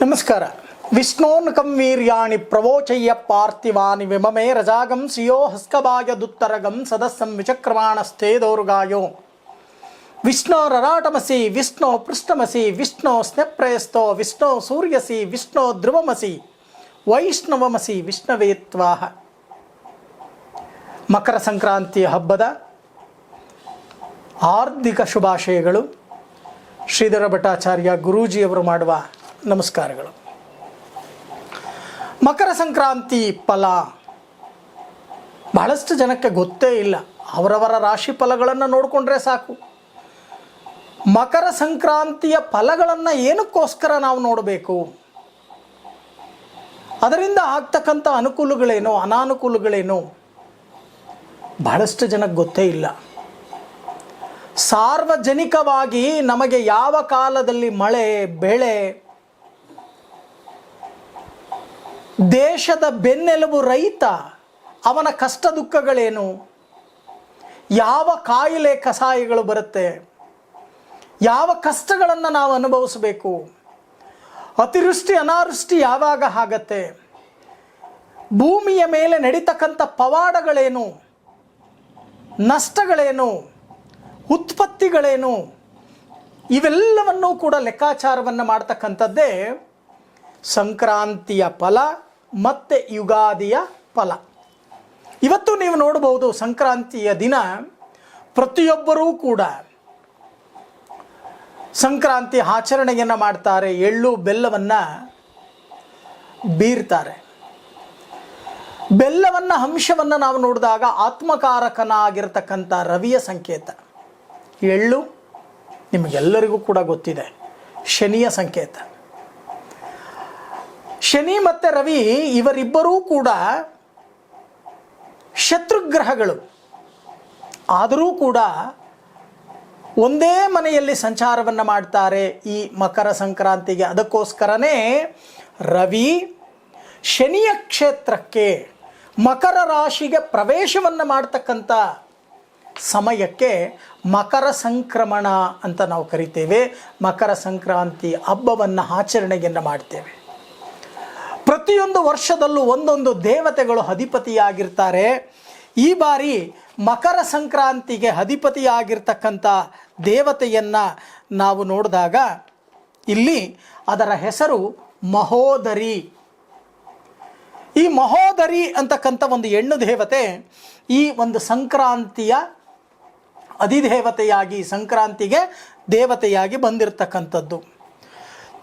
ನಮಸ್ಕಾರ. ವಿಷ್ಣೋನ್ಕಂ ವೀರ್ಯಾಣಿ ಪ್ರವೋಚಯ್ಯ ಪಾರ್ಥಿವಾನಿ ವಿಮಮೇ ರಜಾಗಂ ಸಿಯೋ ಹಸ್ಕಬಾಯ ದುತ್ತರಗಂ ಸದಸ್ಸಂ ವಿಚಕ್ರಮಾಣಸ್ಥೇ ದೌರ್ಗಾಯೋ. ವಿಷ್ಣೋರರಾಟಮಸಿ ವಿಷ್ಣು ಪೃಷ್ಠಮಸಿ, ವಿಷ್ಣು ಸ್ನೆಪ್ರಯಸ್ತೋ ವಿಷ್ಣು ಸೂರ್ಯಸಿ, ವಿಷ್ಣು ಧ್ರುವಮಸಿ, ವೈಷ್ಣವಮಸಿ, ವಿಷ್ಣವೇತ್ವಾಹ. ಮಕರ ಸಂಕ್ರಾಂತಿ ಹಬ್ಬದ ಹಾರ್ದಿಕ ಶುಭಾಶಯಗಳು. ಶ್ರೀಧರ ಭಟ್ಟಾಚಾರ್ಯ ಗುರೂಜಿಯವರು ಮಾಡುವ ನಮಸ್ಕಾರಗಳು. ಮಕರ ಸಂಕ್ರಾಂತಿ ಫಲ ಬಹಳಷ್ಟು ಜನಕ್ಕೆ ಗೊತ್ತೇ ಇಲ್ಲ. ಅವರವರ ರಾಶಿ ಫಲಗಳನ್ನು ನೋಡಿಕೊಂಡ್ರೆ ಸಾಕು. ಮಕರ ಸಂಕ್ರಾಂತಿಯ ಫಲಗಳನ್ನು ಏನಕ್ಕೋಸ್ಕರ ನಾವು ನೋಡಬೇಕು? ಅದರಿಂದ ಆಗ್ತಕ್ಕಂಥ ಅನುಕೂಲಗಳೇನು, ಅನಾನುಕೂಲಗಳೇನು ಬಹಳಷ್ಟು ಜನಕ್ಕೆ ಗೊತ್ತೇ ಇಲ್ಲ. ಸಾರ್ವಜನಿಕವಾಗಿ ನಮಗೆ ಯಾವ ಕಾಲದಲ್ಲಿ ಮಳೆ, ಬೆಳೆ ದೇಶದ ಬೆನ್ನೆಲುಬು ರೈತ ಅವನ ಕಷ್ಟ ದುಃಖಗಳೇನು? ಯಾವ ಕಾಯಿಲೆ ಕಸಾಯಿಗಳು ಬರುತ್ತೆ? ಯಾವ ಕಷ್ಟಗಳನ್ನು ನಾವು ಅನುಭವಿಸಬೇಕು? ಅತಿವೃಷ್ಟಿ, ಅನಾವೃಷ್ಟಿ ಯಾವಾಗ ಆಗತ್ತೆ? ಭೂಮಿಯ ಮೇಲೆ ನಡೀತಕ್ಕಂಥ ಪವಾಡಗಳೇನು? ನಷ್ಟಗಳೇನು? ಉತ್ಪತ್ತಿಗಳೇನು? ಇವೆಲ್ಲವನ್ನೂ ಕೂಡ ಲೆಕ್ಕಾಚಾರವನ್ನು ಮಾಡ್ತಕ್ಕಂಥದ್ದೇ ಸಂಕ್ರಾಂತಿಯ ಫಲ. ಮತ್ತು ಯುಗಾದಿಯ ಫಲ. ಇವತ್ತು ನೀವು ನೋಡಬಹುದು ಸಂಕ್ರಾಂತಿಯ ದಿನ ಪ್ರತಿಯೊಬ್ಬರೂ ಕೂಡ ಸಂಕ್ರಾಂತಿ ಆಚರಣೆಯನ್ನು ಮಾಡ್ತಾರೆ, ಎಳ್ಳು ಬೆಲ್ಲವನ್ನು ಬೀರ್ತಾರೆ. ಬೆಲ್ಲವನ್ನು ಅಂಶವನ್ನು ನಾವು ನೋಡಿದಾಗ ಆತ್ಮಕಾರಕನಾಗಿರ್ತಕ್ಕಂಥ ರವಿಯ ಸಂಕೇತ. ಎಳ್ಳು ನಿಮಗೆಲ್ಲರಿಗೂ ಕೂಡ ಗೊತ್ತಿದೆ, ಶನಿಯ ಸಂಕೇತ. ಶನಿ ಮತ್ತು ರವಿ ಇವರಿಬ್ಬರೂ ಕೂಡ ಶತ್ರುಗ್ರಹಗಳು. ಆದರೂ ಕೂಡ ಒಂದೇ ಮನೆಯಲ್ಲಿ ಸಂಚಾರವನ್ನು ಮಾಡ್ತಾರೆ ಈ ಮಕರ ಸಂಕ್ರಾಂತಿಗೆ. ಅದಕ್ಕೋಸ್ಕರನೇ ರವಿ ಶನಿಯ ಕ್ಷೇತ್ರಕ್ಕೆ ಮಕರ ರಾಶಿಗೆ ಪ್ರವೇಶವನ್ನು ಮಾಡ್ತಕ್ಕಂಥ ಸಮಯಕ್ಕೆ ಮಕರ ಸಂಕ್ರಮಣ ಅಂತ ನಾವು ಕರಿತೇವೆ. ಮಕರ ಸಂಕ್ರಾಂತಿ ಹಬ್ಬವನ್ನು ಆಚರಣೆಯನ್ನು ಮಾಡ್ತೇವೆ. ಪ್ರತಿಯೊಂದು ವರ್ಷದಲ್ಲೂ ಒಂದೊಂದು ದೇವತೆಗಳು ಅಧಿಪತಿಯಾಗಿರ್ತಾರೆ. ಈ ಬಾರಿ ಮಕರ ಸಂಕ್ರಾಂತಿಗೆ ಅಧಿಪತಿಯಾಗಿರ್ತಕ್ಕಂಥ ದೇವತೆಯನ್ನು ನಾವು ನೋಡಿದಾಗ ಇಲ್ಲಿ ಅದರ ಹೆಸರು ಮಹೋದರಿ. ಈ ಮಹೋದರಿ ಅಂತಕ್ಕಂಥ ಒಂದು ಹೆಣ್ಣು ದೇವತೆ ಈ ಒಂದು ಸಂಕ್ರಾಂತಿಯ ಅಧಿದೇವತೆಯಾಗಿ ಸಂಕ್ರಾಂತಿಗೆ ದೇವತೆಯಾಗಿ ಬಂದಿರತಕ್ಕಂಥದ್ದು.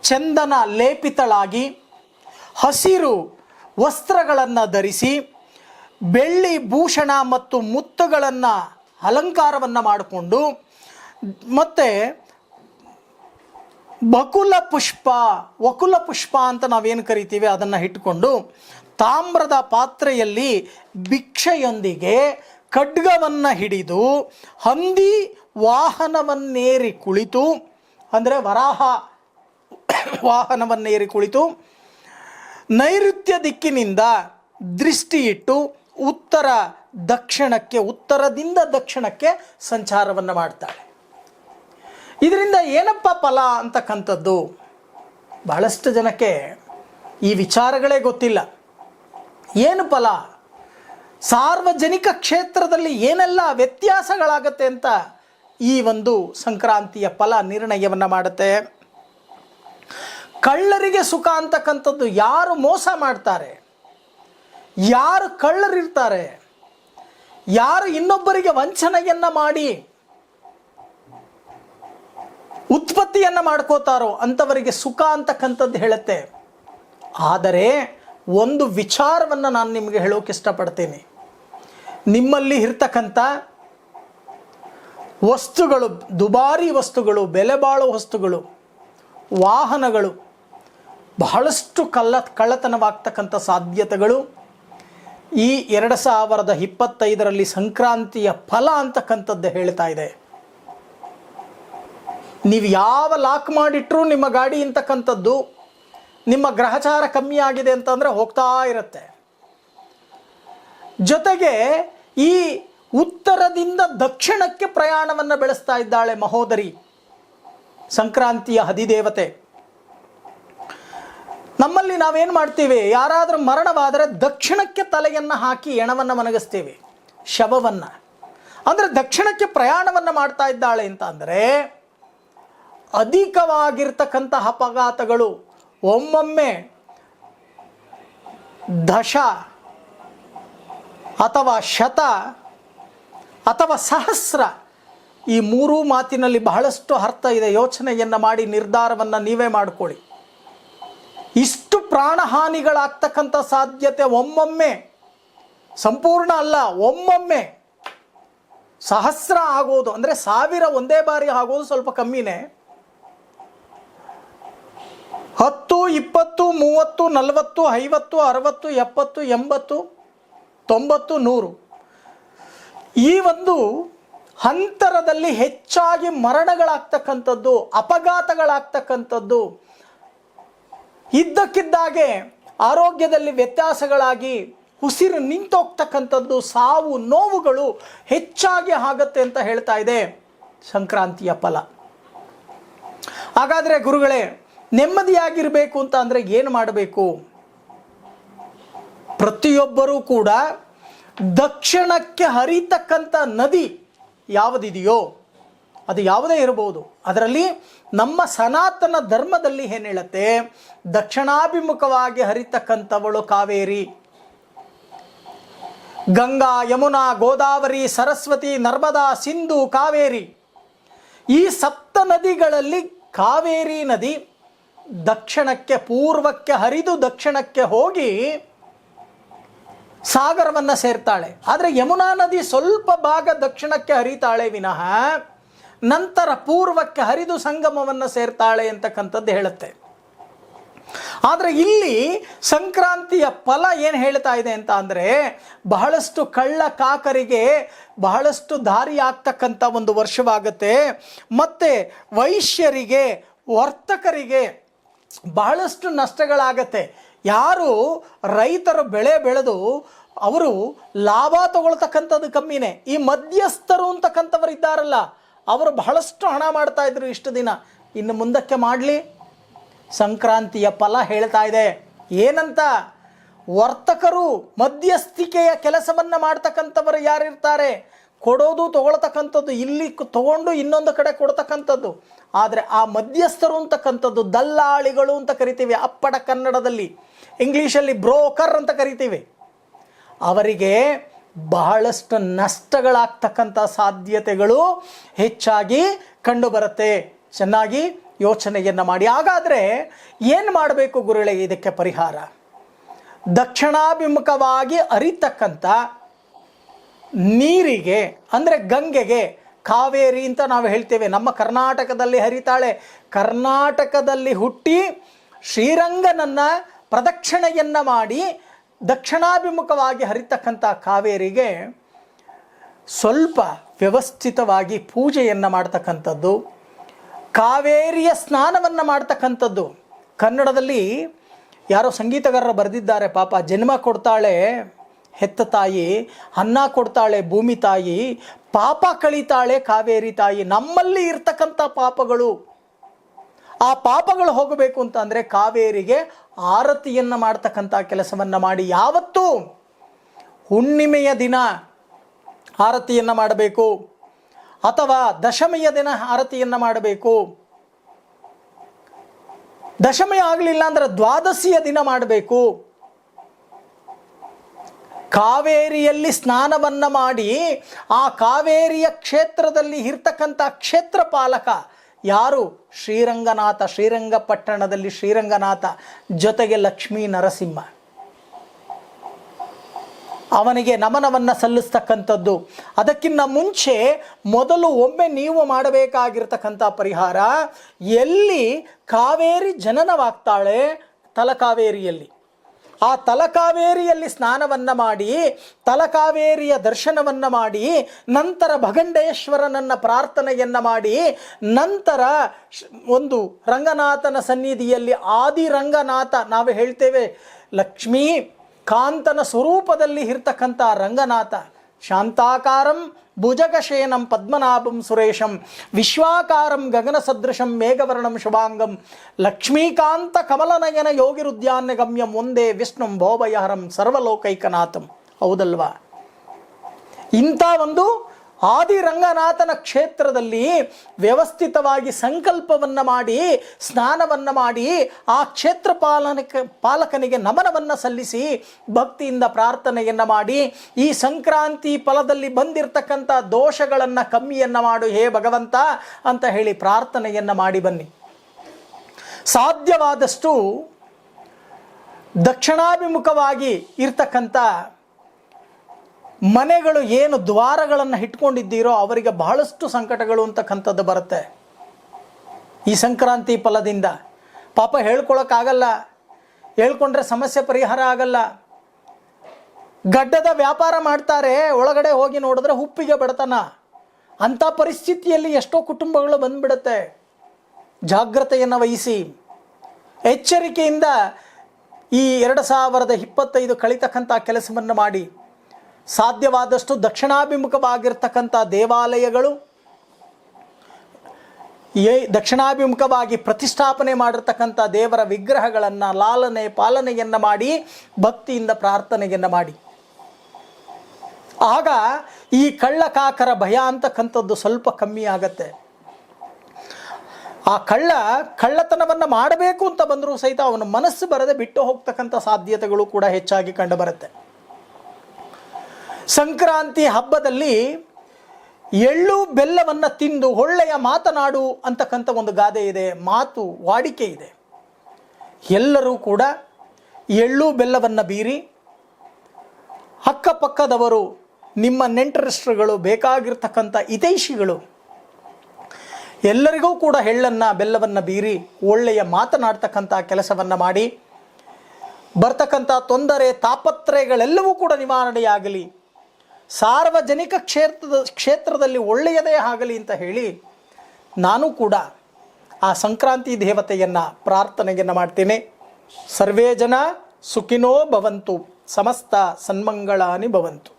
ಚಂದನ ಲೇಪಿತಳಾಗಿ ಹಸಿರು ವಸ್ತ್ರಗಳನ್ನು ಧರಿಸಿ ಬೆಳ್ಳಿ ಭೂಷಣ ಮತ್ತು ಮುತ್ತುಗಳನ್ನು ಅಲಂಕಾರವನ್ನು ಮಾಡಿಕೊಂಡು ಮತ್ತು ಬಕುಲ ಪುಷ್ಪ, ವಕುಲ ಪುಷ್ಪ ಅಂತ ನಾವೇನು ಕರಿತೀವಿ ಅದನ್ನು ಇಟ್ಟುಕೊಂಡು ತಾಮ್ರದ ಪಾತ್ರೆಯಲ್ಲಿ ಭಿಕ್ಷೆಯೊಂದಿಗೆ ಖಡ್ಗವನ್ನು ಹಿಡಿದು ಹಂದಿ ವಾಹನವನ್ನೇರಿ ಕುಳಿತು, ಅಂದರೆ ವರಾಹ ವಾಹನವನ್ನೇರಿ ಕುಳಿತು ನೈಋತ್ಯ ದಿಕ್ಕಿನಿಂದ ದೃಷ್ಟಿ ಇಟ್ಟು ಉತ್ತರ ದಕ್ಷಿಣಕ್ಕೆ, ಉತ್ತರದಿಂದ ದಕ್ಷಿಣಕ್ಕೆ ಸಂಚಾರವನ್ನು ಮಾಡ್ತಾಳೆ. ಇದರಿಂದ ಏನಪ್ಪ ಫಲ ಅಂತಕ್ಕಂಥದ್ದು? ಬಹಳಷ್ಟು ಜನಕ್ಕೆ ಈ ವಿಚಾರಗಳೇ ಗೊತ್ತಿಲ್ಲ. ಏನು ಫಲ? ಸಾರ್ವಜನಿಕ ಕ್ಷೇತ್ರದಲ್ಲಿ ಏನೆಲ್ಲ ವ್ಯತ್ಯಾಸಗಳಾಗತ್ತೆ ಅಂತ ಈ ಒಂದು ಸಂಕ್ರಾಂತಿಯ ಫಲ ನಿರ್ಣಯವನ್ನು ಮಾಡುತ್ತೆ? ಕಳ್ಳರಿಗೆ ಸುಖ ಅಂತಕ್ಕಂಥದ್ದು ಯಾರು ಮೋಸ ಮಾಡ್ತಾರೆ? ಯಾರು ಕಳ್ಳರಿರ್ತಾರೆ? ಯಾರು ಇನ್ನೊಬ್ಬರಿಗೆ ವಂಚನೆಯನ್ನು ಮಾಡಿ ಉತ್ಪತ್ತಿಯನ್ನು ಮಾಡ್ಕೋತಾರೋ ಅಂಥವರಿಗೆ ಸುಖ ಅಂತಕ್ಕಂಥದ್ದು ಹೇಳುತ್ತೆ. ಆದರೆ ಒಂದು ವಿಚಾರವನ್ನು ನಾನು ನಿಮಗೆ ಹೇಳೋಕೆ ಇಷ್ಟಪಡ್ತೀನಿ. ನಿಮ್ಮಲ್ಲಿ ಇರ್ತಕ್ಕಂಥ ವಸ್ತುಗಳು, ದುಬಾರಿ ವಸ್ತುಗಳು ಬೆಲೆ ಬಾಳೋ ವಸ್ತುಗಳು, ವಾಹನಗಳು ಬಹಳಷ್ಟು ಕಳ್ಳ ಕಳ್ಳತನವಾಗ್ತಕ್ಕಂಥ ಸಾಧ್ಯತೆಗಳು. ಈ ಎರಡು ಸಾವಿರದ ಇಪ್ಪತ್ತೈದರಲ್ಲಿ ಸಂಕ್ರಾಂತಿಯ ಫಲ ಅಂತಕ್ಕಂಥದ್ದು ಹೇಳ್ತಾ ಇದೆ. ನೀವು ಯಾವ ಲಾಕ್ ಮಾಡಿಟ್ರೂ ನಿಮ್ಮ ಗಾಡಿ ಅಂತಕ್ಕಂಥದ್ದು ನಿಮ್ಮ ಗ್ರಹಚಾರ ಕಮ್ಮಿ ಆಗಿದೆ ಅಂತಂದರೆ ಹೋಗ್ತಾ ಇರುತ್ತೆ. ಜೊತೆಗೆ ಈ ಉತ್ತರದಿಂದ ದಕ್ಷಿಣಕ್ಕೆ ಪ್ರಯಾಣವನ್ನು ಬೆಳೆಸ್ತಾ ಇದ್ದಾಳೆ ಮಹೋದರಿ, ಸಂಕ್ರಾಂತಿಯ ಹದಿದೇವತೆ. ನಮ್ಮಲ್ಲಿ ನಾವೇನು ಮಾಡ್ತೀವಿ? ಯಾರಾದರೂ ಮರಣವಾದರೆ ದಕ್ಷಿಣಕ್ಕೆ ತಲೆಯನ್ನು ಹಾಕಿ ಎಣವನ್ನು ಮನಗಿಸ್ತೀವಿ. ಶವವನ್ನು. ಅಂದರೆ ದಕ್ಷಿಣಕ್ಕೆ ಪ್ರಯಾಣವನ್ನು ಮಾಡ್ತಾ ಇದ್ದಾಳೆ ಅಂತ ಅಂದರೆ ಅಧಿಕವಾಗಿರ್ತಕ್ಕಂಥ ಅಪಘಾತಗಳು, ಒಮ್ಮೊಮ್ಮೆ ದಶ ಅಥವಾ ಶತ ಅಥವಾ ಸಹಸ್ರ ಈ ಮೂರೂ ಮಾತಿನಲ್ಲಿ ಬಹಳಷ್ಟು ಅರ್ಥ ಇದೆ. ಯೋಚನೆಯನ್ನು ಮಾಡಿ ನಿರ್ಧಾರವನ್ನು ನೀವೇ ಮಾಡಿಕೊಳ್ಳಿ. ಇಷ್ಟು ಪ್ರಾಣಹಾನಿಗಳಾಗ್ತಕ್ಕಂಥ ಸಾಧ್ಯತೆ ಒಮ್ಮೊಮ್ಮೆ, ಸಂಪೂರ್ಣ ಅಲ್ಲ, ಒಮ್ಮೊಮ್ಮೆ ಸಹಸ್ರ ಆಗೋದು, ಅಂದರೆ ಸಾವಿರ ಒಂದೇ ಬಾರಿ ಆಗೋದು ಸ್ವಲ್ಪ ಕಮ್ಮಿನೇ. ಹತ್ತು, ಇಪ್ಪತ್ತು, ಮೂವತ್ತು, ನಲವತ್ತು, ಐವತ್ತು, ಅರವತ್ತು, ಎಪ್ಪತ್ತು, ಎಂಬತ್ತು, ತೊಂಬತ್ತು, ನೂರು. ಈ ಒಂದು ಹಂತರದಲ್ಲಿ ಹೆಚ್ಚಾಗಿ ಮರಣಗಳಾಗ್ತಕ್ಕಂಥದ್ದು, ಅಪಘಾತಗಳಾಗ್ತಕ್ಕಂಥದ್ದು ಇದ್ದಕ್ಕಿದ್ದಾಗೆ ಆರೋಗ್ಯದಲ್ಲಿ ವ್ಯತ್ಯಾಸಗಳಾಗಿ ಉಸಿರು ನಿಂತೋಗ್ತಕ್ಕಂಥದ್ದು, ಸಾವು, ನೋವುಗಳು ಹೆಚ್ಚಾಗಿ ಆಗತ್ತೆ ಅಂತ ಹೇಳ್ತಾ ಇದೆ ಸಂಕ್ರಾಂತಿಯ ಫಲ. ಹಾಗಾದರೆ ಗುರುಗಳೇ, ನೆಮ್ಮದಿಯಾಗಿರಬೇಕು ಅಂತ ಅಂದರೆ ಏನು ಮಾಡಬೇಕು? ಪ್ರತಿಯೊಬ್ಬರೂ ಕೂಡ ದಕ್ಷಿಣಕ್ಕೆ ಹರಿತಕ್ಕಂಥ ನದಿ ಯಾವುದಿದೆಯೋ ಅದು ಯಾವುದೇ ಇರಬಹುದು. ಅದರಲ್ಲಿ ನಮ್ಮ ಸನಾತನ ಧರ್ಮದಲ್ಲಿ ಏನು ಹೇಳುತ್ತೆ? ದಕ್ಷಿಣಾಭಿಮುಖವಾಗಿ ಹರಿತಕ್ಕಂಥವಳು ಕಾವೇರಿ. ಗಂಗಾ, ಯಮುನಾ, ಗೋದಾವರಿ, ಸರಸ್ವತಿ, ನರ್ಮದಾ, ಸಿಂಧು, ಕಾವೇರಿ. ಈ ಸಪ್ತ ನದಿಗಳಲ್ಲಿ ಕಾವೇರಿ ನದಿ ದಕ್ಷಿಣಕ್ಕೆ, ಪೂರ್ವಕ್ಕೆ ಹರಿದು ದಕ್ಷಿಣಕ್ಕೆ ಹೋಗಿ ಸಾಗರವನ್ನು ಸೇರ್ತಾಳೆ. ಆದರೆ ಯಮುನಾ ನದಿ ಸ್ವಲ್ಪ ಭಾಗ ದಕ್ಷಿಣಕ್ಕೆ ಹರಿತಾಳೆ ವಿನಃ ನಂತರ ಪೂರ್ವಕ್ಕೆ ಹರಿದು ಸಂಗಮವನ್ನು ಸೇರ್ತಾಳೆ ಅಂತಕ್ಕಂಥದ್ದು ಹೇಳುತ್ತೆ. ಆದರೆ ಇಲ್ಲಿ ಸಂಕ್ರಾಂತಿಯ ಫಲ ಏನು ಹೇಳ್ತಾ ಇದೆ ಅಂತ ಅಂದರೆ ಬಹಳಷ್ಟು ಕಳ್ಳ ಕಾಕರಿಗೆ ಬಹಳಷ್ಟು ದಾರಿ ಆಗ್ತಕ್ಕಂಥ ಒಂದು ವರ್ಷವಾಗುತ್ತೆ. ಮತ್ತು ವೈಶ್ಯರಿಗೆ, ವರ್ತಕರಿಗೆ ಬಹಳಷ್ಟು ನಷ್ಟಗಳಾಗತ್ತೆ. ಯಾರು ರೈತರು ಬೆಳೆ ಬೆಳೆದು ಅವರು ಲಾಭ ತಗೊಳ್ತಕ್ಕಂಥದ್ದು ಕಮ್ಮಿನೇ. ಈ ಮಧ್ಯಸ್ಥರು ಅಂತಕ್ಕಂಥವ್ರು ಇದ್ದಾರಲ್ಲ ಅವರು ಬಹಳಷ್ಟು ಹಣ ಮಾಡ್ತಾ ಇದ್ರು ಇಷ್ಟು ದಿನ. ಇನ್ನು ಮುಂದಕ್ಕೆ ಮಾಡಲಿ? ಸಂಕ್ರಾಂತಿಯ ಫಲ ಹೇಳ್ತಾ ಇದೆ. ಏನಂತ? ವರ್ತಕರು ಮಧ್ಯಸ್ಥಿಕೆಯ ಕೆಲಸವನ್ನು ಮಾಡ್ತಕ್ಕಂಥವರು ಯಾರಿರ್ತಾರೆ? ಕೊಡೋದು ತಗೊಳ್ತಕ್ಕಂಥದ್ದು, ಇಲ್ಲಿ ತಗೊಂಡು ಇನ್ನೊಂದು ಕಡೆ ಕೊಡ್ತಕ್ಕಂಥದ್ದು. ಆದರೆ ಆ ಮಧ್ಯಸ್ಥರು ಅಂತಕ್ಕಂಥದ್ದು ದಲ್ಲಾಳಿಗಳು ಅಂತ ಕರಿತೀವಿ, ಅಪ್ಪಡ ಕನ್ನಡದಲ್ಲಿ. ಇಂಗ್ಲೀಷಲ್ಲಿ ಬ್ರೋಕರ್ ಅಂತ ಕರಿತೀವಿ. ಅವರಿಗೆ ಬಹಳಷ್ಟು ನಷ್ಟಗಳಾಗ್ತಕ್ಕಂಥ ಸಾಧ್ಯತೆಗಳು ಹೆಚ್ಚಾಗಿ ಕಂಡುಬರುತ್ತೆ. ಚೆನ್ನಾಗಿ ಯೋಚನೆಯನ್ನು ಮಾಡಿ. ಹಾಗಾದರೆ ಏನು ಮಾಡಬೇಕು ಗುರುಗಳೇ ಇದಕ್ಕೆ ಪರಿಹಾರ? ದಕ್ಷಿಣಾಭಿಮುಖವಾಗಿ ಅರಿತಕ್ಕಂಥ ನೀರಿಗೆ, ಅಂದರೆ ಗಂಗೆಗೆ, ಕಾವೇರಿ ಅಂತ ನಾವು ಹೇಳ್ತೇವೆ. ನಮ್ಮ ಕರ್ನಾಟಕದಲ್ಲಿ ಹರಿತಾಳೆ. ಕರ್ನಾಟಕದಲ್ಲಿ ಹುಟ್ಟಿ ಶ್ರೀರಂಗನನ್ನು ಪ್ರದಕ್ಷಿಣೆಯನ್ನು ಮಾಡಿ ದಕ್ಷಿಣಾಭಿಮುಖವಾಗಿ ಹರಿತಕ್ಕಂಥ ಕಾವೇರಿಗೆ ಸ್ವಲ್ಪ ವ್ಯವಸ್ಥಿತವಾಗಿ ಪೂಜೆಯನ್ನು ಮಾಡ್ತಕ್ಕಂಥದ್ದು, ಕಾವೇರಿಯ ಸ್ನಾನವನ್ನು ಮಾಡ್ತಕ್ಕಂಥದ್ದು. ಕನ್ನಡದಲ್ಲಿ ಯಾರೋ ಸಂಗೀತಗಾರರು ಬರೆದಿದ್ದಾರೆ, ಪಾಪ ಜನ್ಮ ಕೊಡ್ತಾಳೆ, ಹೆತ್ತ ತಾಯಿ, ಅನ್ನ ಕೊಡ್ತಾಳೆ, ಭೂಮಿ ತಾಯಿ, ಪಾಪ ಕಳೀತಾಳೆ, ಕಾವೇರಿ ತಾಯಿ. ನಮ್ಮಲ್ಲಿ ಇರ್ತಕ್ಕಂಥ ಪಾಪಗಳು ಆ ಪಾಪಗಳು ಹೋಗಬೇಕು ಅಂತ ಅಂದರೆ ಕಾವೇರಿಗೆ ಆರತಿಯನ್ನು ಮಾಡ್ತಕ್ಕಂಥ ಕೆಲಸವನ್ನು ಮಾಡಿ ಯಾವತ್ತೂ ಹುಣ್ಣಿಮೆಯ ದಿನ ಆರತಿಯನ್ನು ಮಾಡಬೇಕು ಅಥವಾ ದಶಮಿಯ ದಿನ ಆರತಿಯನ್ನು ಮಾಡಬೇಕು. ದಶಮಿ ಆಗಲಿಲ್ಲ ಅಂದ್ರೆ ದ್ವಾದಶಿಯ ದಿನ ಮಾಡಬೇಕು. ಕಾವೇರಿಯಲ್ಲಿ ಸ್ನಾನವನ್ನು ಮಾಡಿ ಆ ಕಾವೇರಿಯ ಕ್ಷೇತ್ರದಲ್ಲಿ ಇರ್ತಕ್ಕಂಥ ಕ್ಷೇತ್ರ ಪಾಲಕ ಯಾರು? ಶ್ರೀರಂಗನಾಥ, ಶ್ರೀರಂಗಪಟ್ಟಣದಲ್ಲಿ ಶ್ರೀರಂಗನಾಥ, ಜೊತೆಗೆ ಲಕ್ಷ್ಮೀ ನರಸಿಂಹ. ಅವನಿಗೆ ನಮನವನ್ನು ಸಲ್ಲಿಸ್ತಕ್ಕಂಥದ್ದು. ಅದಕ್ಕಿಂತ ಮುಂಚೆ ಮೊದಲು ಒಮ್ಮೆ ನೀವು ಮಾಡಬೇಕಾಗಿರ್ತಕ್ಕಂಥ ಪರಿಹಾರ, ಎಲ್ಲಿ ಕಾವೇರಿ ಜನನವಾಗ್ತಾಳೆ ತಲಕಾವೇರಿಯಲ್ಲಿ. ಆ ತಲಕಾವೇರಿಯಲ್ಲಿ ಸ್ನಾನವನ್ನು ಮಾಡಿ, ತಲಕಾವೇರಿಯ ದರ್ಶನವನ್ನು ಮಾಡಿ, ನಂತರ ಭಗಂಡೇಶ್ವರನನ್ನ ಪ್ರಾರ್ಥನೆಯನ್ನು ಮಾಡಿ, ನಂತರ ಒಂದು ರಂಗನಾಥನ ಸನ್ನಿಧಿಯಲ್ಲಿ ಆದಿ ರಂಗನಾಥ ನಾವು ಹೇಳ್ತೇವೆ ಲಕ್ಷ್ಮೀ ಕಾಂತನ ಸ್ವರೂಪದಲ್ಲಿ ಇರ್ತಕ್ಕಂಥ ರಂಗನಾಥ, ಶಾಂತಾಕಾರಂ ಭುಜಗಶೇನಂ ಪದ್ಮನಾಭಂ ಸುರೇಶಂ, ವಿಶ್ವಾಕಾರಂ ಗಗನ ಸದೃಶಂ ಮೇಘವರ್ಣಂ ಶುಭಾಂಗಂ, ಲಕ್ಷ್ಮೀಕಾಂತ ಕಮಲನಯನ ಯೋಗಿರುದ್ಯಾನ್ಯ ಗಮ್ಯಂ ಒಂದೇ ವಿಷ್ಣುಂ ಭೋಭಯಹರಂ ಸರ್ವಲೋಕೈಕನಾಥಂ. ಹೌದಲ್ವಾ? ಇಂಥ ಒಂದು ಆದಿರಂಗನಾಥನ ಕ್ಷೇತ್ರದಲ್ಲಿ ವ್ಯವಸ್ಥಿತವಾಗಿ ಸಂಕಲ್ಪವನ್ನು ಮಾಡಿ, ಸ್ನಾನವನ್ನು ಮಾಡಿ, ಆ ಕ್ಷೇತ್ರ ಪಾಲಕನಿಗೆ ನಮನವನ್ನು ಸಲ್ಲಿಸಿ ಭಕ್ತಿಯಿಂದ ಪ್ರಾರ್ಥನೆಯನ್ನು ಮಾಡಿ, ಈ ಸಂಕ್ರಾಂತಿ ಫಲದಲ್ಲಿ ಬಂದಿರತಕ್ಕಂಥ ದೋಷಗಳನ್ನು ಕಮ್ಮಿಯನ್ನು ಮಾಡು, ಹೇ ಭಗವಂತ ಅಂತ ಹೇಳಿ ಪ್ರಾರ್ಥನೆಯನ್ನು ಮಾಡಿ ಬನ್ನಿ. ಸಾಧ್ಯವಾದಷ್ಟು ದಕ್ಷಿಣಾಭಿಮುಖವಾಗಿ ಇರ್ತಕ್ಕಂಥ ಮನೆಗಳು ಏನು ದ್ವಾರಗಳನ್ನು ಇಟ್ಕೊಂಡಿದ್ದೀರೋ ಅವರಿಗೆ ಬಹಳಷ್ಟು ಸಂಕಟಗಳು ಅಂತಕ್ಕಂಥದ್ದು ಬರುತ್ತೆ. ಈ ಸಂಕ್ರಾಂತಿ ಫಲದಿಂದ. ಪಾಪ ಹೇಳ್ಕೊಳಕ್ಕಾಗಲ್ಲ. ಹೇಳ್ಕೊಂಡ್ರೆ ಸಮಸ್ಯೆ ಪರಿಹಾರ ಆಗಲ್ಲ. ಗಡ್ಡದ ವ್ಯಾಪಾರ ಮಾಡ್ತಾರೆ, ಒಳಗಡೆ ಹೋಗಿ ನೋಡಿದ್ರೆ ಉಪ್ಪಿಗೆ ಬಡತನ. ಅಂಥ ಪರಿಸ್ಥಿತಿಯಲ್ಲಿ ಎಷ್ಟೋ ಕುಟುಂಬಗಳು ಬಂದ್ಬಿಡುತ್ತೆ. ಜಾಗ್ರತೆಯನ್ನು ವಹಿಸಿ. ಎಚ್ಚರಿಕೆಯಿಂದ ಈ ಎರಡು ಸಾವಿರದ ಇಪ್ಪತ್ತೈದು ಕಳಿತಕ್ಕಂಥ ಕೆಲಸವನ್ನು ಮಾಡಿ. ಸಾಧ್ಯವಾದಷ್ಟು ದಕ್ಷಿಣಾಭಿಮುಖವಾಗಿರ್ತಕ್ಕಂಥ ದೇವಾಲಯಗಳು ಏ ದಕ್ಷಿಣಾಭಿಮುಖವಾಗಿ ಪ್ರತಿಷ್ಠಾಪನೆ ಮಾಡಿರ್ತಕ್ಕಂಥ ದೇವರ ವಿಗ್ರಹಗಳನ್ನು ಲಾಲನೆ, ಪಾಲನೆಯನ್ನು ಮಾಡಿ, ಭಕ್ತಿಯಿಂದ ಪ್ರಾರ್ಥನೆಯನ್ನು ಮಾಡಿ. ಆಗ ಈ ಕಳ್ಳಕಾಕರ ಭಯ ಅಂತಕ್ಕಂಥದ್ದು ಸ್ವಲ್ಪ ಕಮ್ಮಿ ಆಗತ್ತೆ. ಆ ಕಳ್ಳ ಕಳ್ಳತನವನ್ನು ಮಾಡಬೇಕು ಅಂತ ಬಂದರೂ ಸಹಿತ ಅವನ ಮನಸ್ಸು ಬರದೆ ಬಿಟ್ಟು ಹೋಗ್ತಕ್ಕಂಥ ಸಾಧ್ಯತೆಗಳು ಕೂಡ ಹೆಚ್ಚಾಗಿ ಕಂಡುಬರುತ್ತೆ ಸಂಕ್ರಾಂತಿ ಹಬ್ಬದಲ್ಲಿ ಎಳ್ಳು ಬೆಲ್ಲವನ್ನು ತಿಂದು ಒಳ್ಳೆಯ ಮಾತನಾಡು ಅಂತಕ್ಕಂಥ ಒಂದು ಗಾದೆ ಇದೆ, ಮಾತು ವಾಡಿಕೆ ಇದೆ. ಎಲ್ಲರೂ ಕೂಡ ಎಳ್ಳು ಬೆಲ್ಲವನ್ನು ಬೀರಿ ಅಕ್ಕಪಕ್ಕದವರು, ನಿಮ್ಮ ನೆಂಟರಿಷ್ಟರುಗಳು, ಬೇಕಾಗಿರ್ತಕ್ಕಂಥ ಹಿತೈಷಿಗಳು, ಎಲ್ಲರಿಗೂ ಕೂಡ ಎಳ್ಳನ್ನು, ಬೆಲ್ಲವನ್ನು ಬೀರಿ ಒಳ್ಳೆಯ ಮಾತನಾಡ್ತಕ್ಕಂಥ ಕೆಲಸವನ್ನು ಮಾಡಿ, ಬರ್ತಕ್ಕಂಥ ತೊಂದರೆ, ತಾಪತ್ರಯಗಳೆಲ್ಲವೂ ಕೂಡ ನಿವಾರಣೆಯಾಗಲಿ. ಸಾರ್ವಜನಿಕ ಕ್ಷೇತ್ರದ, ಕ್ಷೇತ್ರದಲ್ಲಿ ಒಳ್ಳೆಯದೇ ಆಗಲಿ ಅಂತ ಹೇಳಿ ನಾನು ಕೂಡ ಆ ಸಂಕ್ರಾಂತಿ ದೇವತೆಯನ್ನು ಪ್ರಾರ್ಥನೆಯನ್ನು ಮಾಡ್ತೇನೆ. ಸರ್ವೇ ಜನ ಸುಖಿನೋ ಭವಂತು, ಸಮಸ್ತ ಸನ್ಮಂಗಳಾನಿ ಭವಂತು.